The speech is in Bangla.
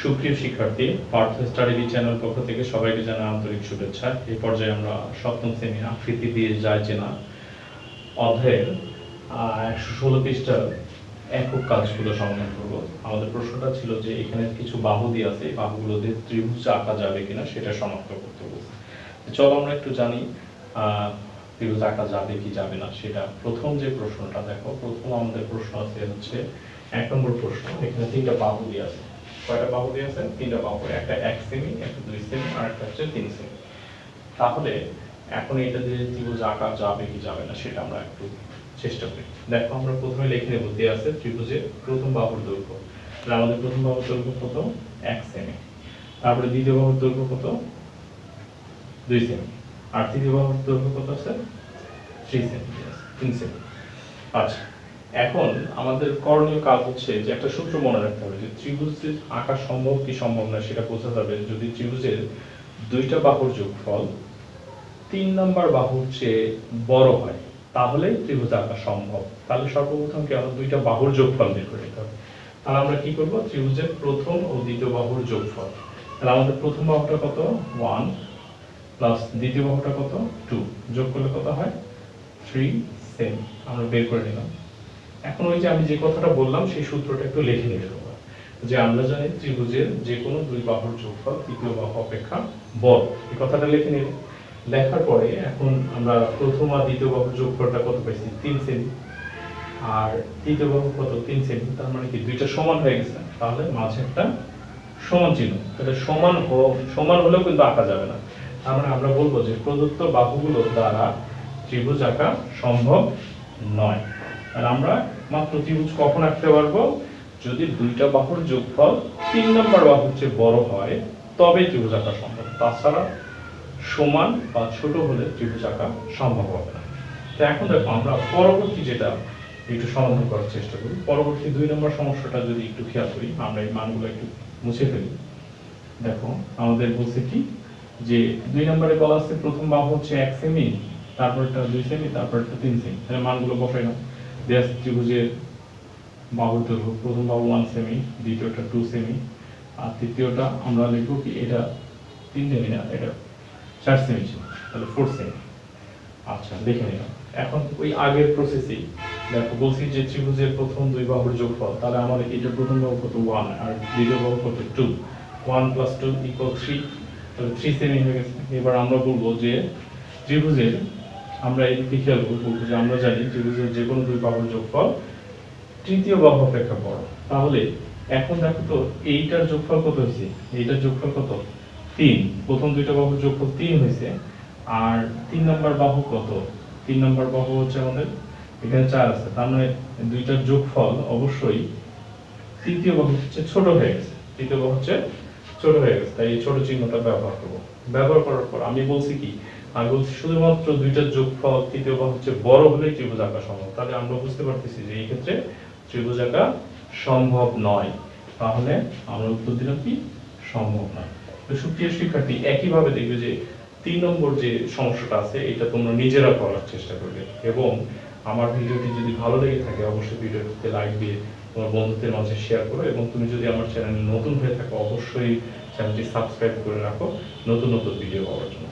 সুপ্রিয় শিক্ষার্থী, পার্থ স্টাডি চ্যানেল পক্ষ থেকে সবাইকে জানাই আন্তরিক শুভেচ্ছা। এই পর্যায়ে আমরা সপ্তম শ্রেণি আকৃতি দিয়ে যায় চেনা অধ্যায়ের একশো ষোলো পৃষ্ঠার একক কাজগুলো সমাধান করব। আমাদের প্রশ্নটা ছিল যে এখানে কিছু বাহু দিয়ে আছে বাহুগুলো দিয়ে ত্রিভুজ আঁকা যাবে কিনা সেটা শনাক্ত করতে তো চলো আমরা একটু জানি ত্রিভুজ আঁকা যাবে কি যাবে না সেটা। প্রথম যে প্রশ্নটা দেখো, প্রথম আমাদের প্রশ্ন আছে হচ্ছে, এক নম্বর প্রশ্ন, এখানে তিনটা বাহু দিয়ে আছে। কয়টা বাহু দিয়ে আছে, তিনটা বাহু একটা এক সেমি একটা দুই সেমি আর একটা হচ্ছে তিন সেমি তাহলে এখন এটা দিয়ে ত্রিভুজ আঁকা যাবে কি যাবে না, সেটা আমরা একটু চেষ্টা করি। দেখো, আমরা প্রথমে লিখে নেব দেওয়া আছে ত্রিভুজের প্রথম বাহুর দৈর্ঘ্য। তাহলে আমাদের প্রথম বাহুর দৈর্ঘ্য কত? এক সেমি তারপরে দ্বিতীয় বাহুর দৈর্ঘ্য কত? দুই সেমি আর তৃতীয় বাহুর দৈর্ঘ্য কত আছে? থ্রি সেমি তিন সেমি আচ্ছা এখন আমাদের করণীয় কাজ হচ্ছে যে একটা সূত্র মনে রাখতে হবে যে ত্রিভুজের আঁকা সম্ভব কি সম্ভব না সেটা বোঝা যাবে যদি ত্রিভুজের দুইটা বাহুর যোগফল তিন নম্বর বাহুর চেয়ে বড় হয় তাহলে ত্রিভুজ আঁকা সম্ভব। তাহলে সর্বপ্রথম কি আমরা দুইটা বাহুর যোগফল বের করে নিতে হবে। তাহলে আমরা কি করব? ত্রিভুজের প্রথম ও দ্বিতীয় বাহুর যোগফল। তাহলে আমাদের প্রথম বাহুটা কত? ওয়ান প্লাস দ্বিতীয় বাহুটা কত? টু। যোগ করলে কত হয়? থ্রি সেম। আমরা বের করে নিলাম। এখন ওই যে আমি যে কথাটা বললাম, সেই সূত্রটা একটু লিখে নিতে হবে যে আমরা জানি ত্রিভুজের যে কোনো দুই বাহুর যোগফল, তৃতীয় বাহু অপেক্ষা বড় এই কথাটা লিখে নিলে লেখার পরে এখন আমরা প্রথম আর দ্বিতীয় বাহুর যোগফলটা কত পাইছি? তিন সেমি আর তৃতীয় বাহু কত? তিন সেমি তার মানে কি? দুইটা সমান হয়ে গেছে। তাহলে মাঝে একটা সমান চিহ্ন। তাহলে সমান সমান হলেও কিন্তু আঁকা যাবে না। তার মানে আমরা বলব যে প্রদত্ত বাহুগুলো দ্বারা ত্রিভুজ আঁকা সম্ভব নয়। আর আমরা মাত্র ত্রিভুজ কখন আঁকতে পারব? যদি দুইটা বাহুর যোগফল তিন নম্বর বাহুর চেয়ে বড় হয় তবে ত্রিভুজ আঁকা সম্ভব। তাছাড়া সমান বা ছোট হলে ত্রিভুজ আঁকা সম্ভব হবে না। তো এখন দেখো, আমরা পরবর্তী যেটা একটু সমাধান করার চেষ্টা করি। পরবর্তী দুই নম্বর সমস্যাটা যদি একটু খেয়াল করি, আমরা এই মানগুলো একটু মুছে ফেলি। দেখো, আমাদের বলছে কি? যে দুই নম্বরে বলা আছে, প্রথম বাহু হচ্ছে এক সেমি, তারপরটা দুই সেমি, তারপরটা তিন সেমি। তাহলে মানগুলো বসাই না দেশ ত্রিভুজের বাহুর দৈর্ঘ্য প্রথম বাহু ওয়ান সেমি দ্বিতীয়টা টু সেমি আর তৃতীয়টা আমরা লিখব কি এটা তিন সেমি না, এটা চার সেমি ছিল, তাহলে ফোর সেমি আচ্ছা দেখে নিলাম। এখন ওই আগের প্রসেসেই দেখো, বলছি যে ত্রিভুজের প্রথম দুই বাহুর যোগফল, তাহলে আমাদের এটা প্রথম বাহু কত ওয়ান আর দ্বিতীয় বাহু কত two one plus two equal three তাহলে থ্রি সেমি হয়ে গেছে। এবার আমরা বলব যে ত্রিভুজের আমরা এই দিকে খেয়াল করব যে আমরা জানি ত্রিভুজের যে কোনো দুই বাহুর যোগফল তৃতীয় বাহু অপেক্ষা বড় তাহলে এখন দেখো তো এইটার যোগফল কত হয়েছে? এইটার যোগফল কত? তিন। প্রথম দুইটা বাহুর যোগফল তিন হয়েছে। আর তিন নম্বর বাহু কত? তিন নম্বর বাহু হচ্ছে আমাদের এখানে চার আছে। তার মানে দুইটার যোগফল অবশ্যই তৃতীয় বাহু হচ্ছে ছোট হয়ে গেছে। তৃতীয় বাহু হচ্ছে ছোট হয়ে গেছে। তাই এই ছোট চিহ্নটা ব্যবহার করব। ব্যবহার করার পর আমি বলছি কি? আমি বলছি শুধুমাত্র দুইটার যোগফল তৃতীয় বাহু হচ্ছে বড় হলেই ত্রিভুজ আঁকা সম্ভব। তাহলে আমরা বুঝতে পারতেছি যে এই ক্ষেত্রে ত্রিভুজ আঁকা সম্ভব নয়। তাহলে আমরা উত্তর দিলাম কি? সম্ভব নয়। তো সুপ্রিয় শিক্ষার্থী, একইভাবে দেখবে যে তিন নম্বর যে সমস্যাটা আছে, এটা তোমরা নিজেরা করার চেষ্টা করবে। এবং আমার ভিডিওটি যদি ভালো লেগে থাকে, অবশ্যই ভিডিওটিতে লাইক দিয়ে তোমার বন্ধুদের মাঝে শেয়ার করো। এবং তুমি যদি আমার চ্যানেলে নতুন হয়ে থাকো, অবশ্যই চ্যানেলটি সাবস্ক্রাইব করে রাখো। নতুন নতুন ভিডিও পাওয়ার জন্য।